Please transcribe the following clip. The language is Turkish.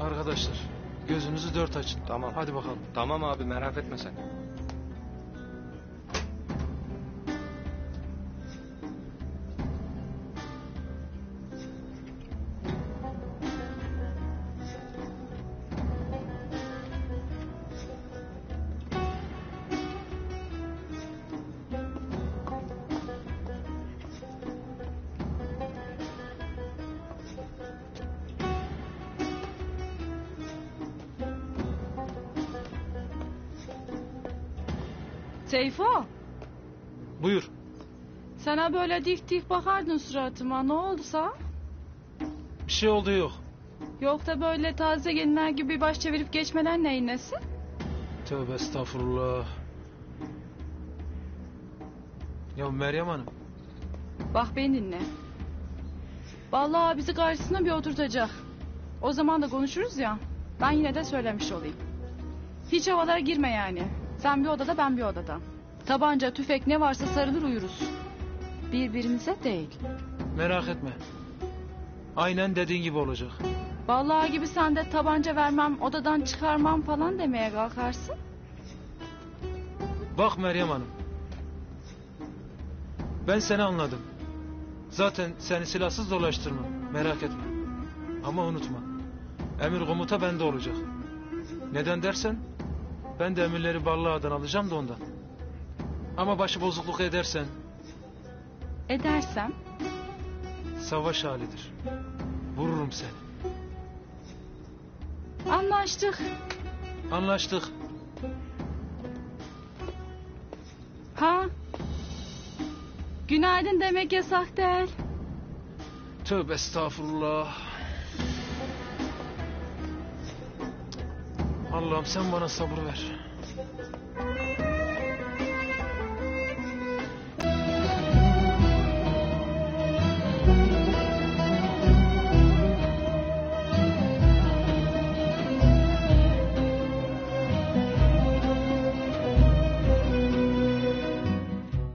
Arkadaşlar gözünüzü dört açın. Tamam. Hadi bakalım. Tamam abi merak etme sen. Seyfo, Buyur. sana böyle dik dik bakardın suratıma. Ne oldu sana? Bir şey oldu yok. Yok da böyle taze gelinler gibi baş çevirip geçmeler neyin nesi? Tövbe estağfurullah. Ya Meryem Hanım. Bak beni dinle. Vallahi bizi karşısına bir oturtacak. O zaman da konuşuruz ya. Ben yine de söylemiş olayım. Hiç havalara girme yani. Sen bir odada ben bir odada. Tabanca, tüfek ne varsa sarılır uyuruz. Birbirimize değil. Merak etme. Aynen dediğin gibi olacak. Vallahi gibi sen de tabanca vermem, odadan çıkarmam falan demeye kalkarsın. Bak Meryem Hanım. Ben seni anladım. Zaten seni silahsız dolaştırmam. Merak etme. Ama unutma. Emir komuta bende olacak. Neden dersen ben de emirleri Ballağa'dan alacağım da ondan. Ama başı bozukluk edersen Edersem savaş halidir. Vururum seni. anlaştık. Anlaştık. Ha? Günaydın demek yasak değil. Tövbe estağfurullah. Allah'ım sen bana sabır ver.